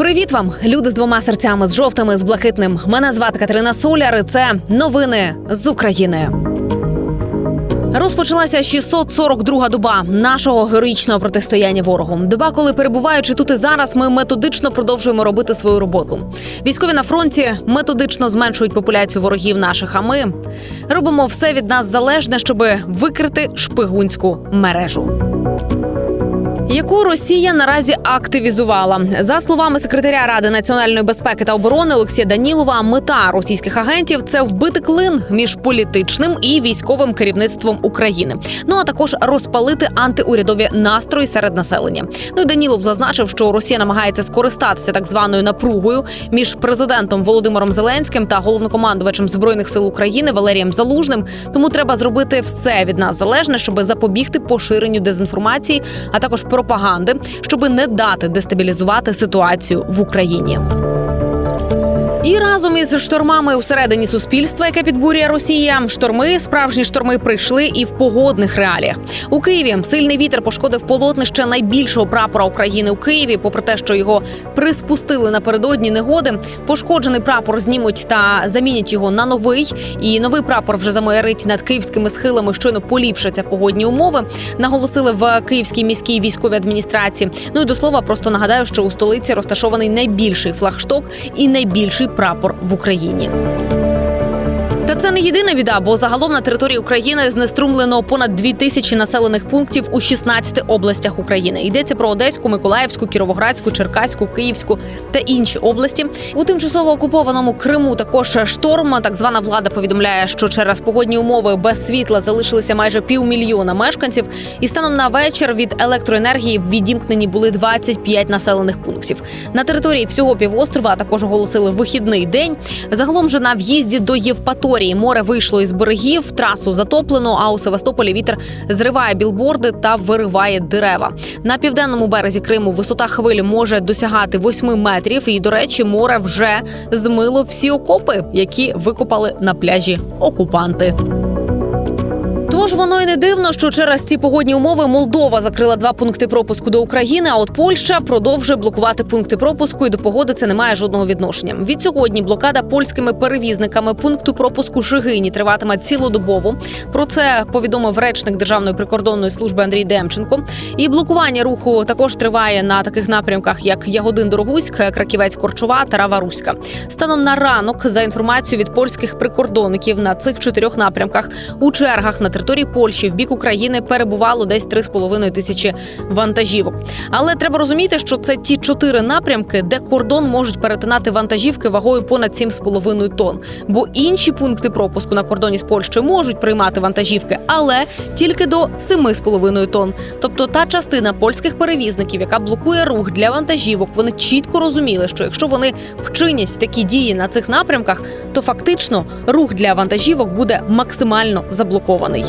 Привіт вам, люди з двома серцями, з жовтими, з блакитним. Мене звати Катерина Соляр. і Це новини з України. Розпочалася 642-га доба нашого героїчного протистояння ворогу. Доба, коли перебуваючи тут і зараз, ми методично продовжуємо робити свою роботу. Військові на фронті методично зменшують популяцію ворогів наших. А ми робимо все від нас залежне, щоб викрити шпигунську мережу яку Росія наразі активізувала за словами секретаря ради національної безпеки та оборони Олексія Данілова. Мета російських агентів це вбити клин між політичним і військовим керівництвом України. Ну а також розпалити антиурядові настрої серед населення. Ну і Данілов зазначив, що Росія намагається скористатися так званою напругою між президентом Володимиром Зеленським та головнокомандувачем збройних сил України Валерієм Залужним. Тому треба зробити все від нас залежне, щоб запобігти поширенню дезінформації, а також пропаганди, щоби не дати дестабілізувати ситуацію в Україні. І разом із штормами усередині суспільства, яке підбурює Росія, шторми, справжні шторми прийшли і в погодних реаліях. У Києві сильний вітер пошкодив полотнище найбільшого прапора України у Києві. Попри те, що його приспустили напередодні негоди, пошкоджений прапор знімуть та замінять його на новий. І новий прапор вже замаярить над київськими схилами. Щойно поліпшаться погодні умови. Наголосили в Київській міській військовій адміністрації. Ну і до слова, просто нагадаю, що у столиці розташований найбільший флагшток і найбільший прапор в Україні. Це не єдина біда, бо загалом на території України знеструмлено понад дві тисячі населених пунктів у 16 областях України. Йдеться про Одеську, Миколаївську, Кіровоградську, Черкаську, Київську та інші області. У тимчасово окупованому Криму також шторм. Так звана влада повідомляє, що через погодні умови без світла залишилися майже півмільйона мешканців. І станом на вечір від електроенергії відімкнені були 25 населених пунктів. На території всього півострова також оголосили вихідний день. Загалом же на в'їзді до Євпаторії море вийшло із берегів, трасу затоплено. А у Севастополі вітер зриває білборди та вириває дерева. На південному березі Криму висота хвилі може досягати 8 метрів. І, до речі, море вже змило всі окопи, які викопали на пляжі окупанти. Тож воно й не дивно, що через ці погодні умови Молдова закрила два пункти пропуску до України. А от Польща продовжує блокувати пункти пропуску, і до погоди це не має жодного відношення. Від сьогодні блокада польськими перевізниками пункту пропуску Шигині триватиме цілодобово. Про це повідомив речник Державної прикордонної служби Андрій Демченко. І блокування руху також триває на таких напрямках, як Ягодин Дорогуськ, Краківець Корчова та Рава Руська. Станом на ранок, за інформацією від польських прикордонників, на цих чотирьох напрямках у чергах на території Польщі в бік України перебувало десь 3,5 тисячі вантажівок. Але треба розуміти, що це ті чотири напрямки, де кордон можуть перетинати вантажівки вагою понад 7,5 тонн. Бо інші пункти пропуску на кордоні з Польщею можуть приймати вантажівки, але тільки до 7,5 тонн. Тобто та частина польських перевізників, яка блокує рух для вантажівок, вони чітко розуміли, що якщо вони вчинять такі дії на цих напрямках, то фактично рух для вантажівок буде максимально заблокований.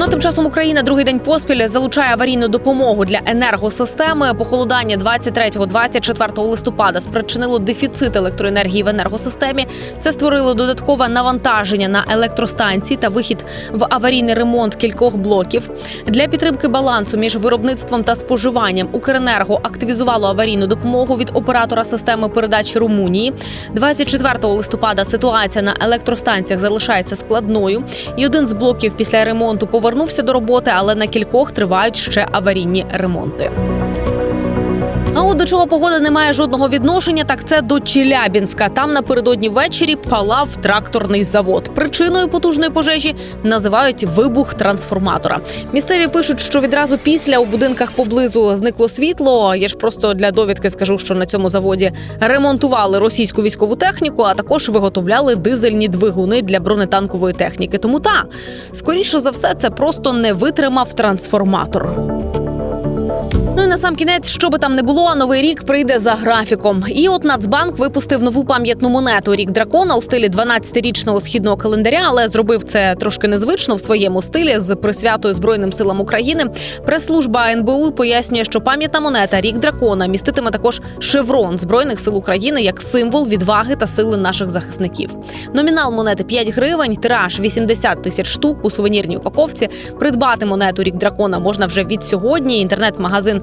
Ну, тим часом Україна другий день поспіль залучає аварійну допомогу для енергосистеми. Похолодання 23-24 листопада спричинило дефіцит електроенергії в енергосистемі. Це створило додаткове навантаження на електростанції та вихід в аварійний ремонт кількох блоків. Для підтримки балансу між виробництвом та споживанням Укренерго активізувало аварійну допомогу від оператора системи передачі Румунії. 24 листопада ситуація на електростанціях залишається складною, і один з блоків після ремонту повернувся до роботи, але на кількох тривають ще аварійні ремонти. Чого погода не має жодного відношення, так це до Челябінська. Там напередодні ввечері палав тракторний завод. Причиною потужної пожежі називають вибух трансформатора. Місцеві пишуть, що відразу після у будинках поблизу зникло світло. Я ж просто для довідки скажу, що на цьому заводі ремонтували російську військову техніку, а також виготовляли дизельні двигуни для бронетанкової техніки. Тому та скоріше за все, це просто не витримав трансформатор. Ну і на сам кінець, що би там не було, новий рік прийде за графіком. І от Нацбанк випустив нову пам'ятну монету Рік дракона у стилі 12-річного східного календаря, але зробив це трошки незвично в своєму стилі з присвятою Збройним силам України. Прес-служба НБУ пояснює, що пам'ятна монета Рік дракона міститиме також шеврон збройних сил України як символ відваги та сили наших захисників. Номінал монети 5 гривень, тираж 80 тисяч штук у сувенірній упаковці. Придбати монету Рік дракона можна вже від сьогодні. Інтернет-магазин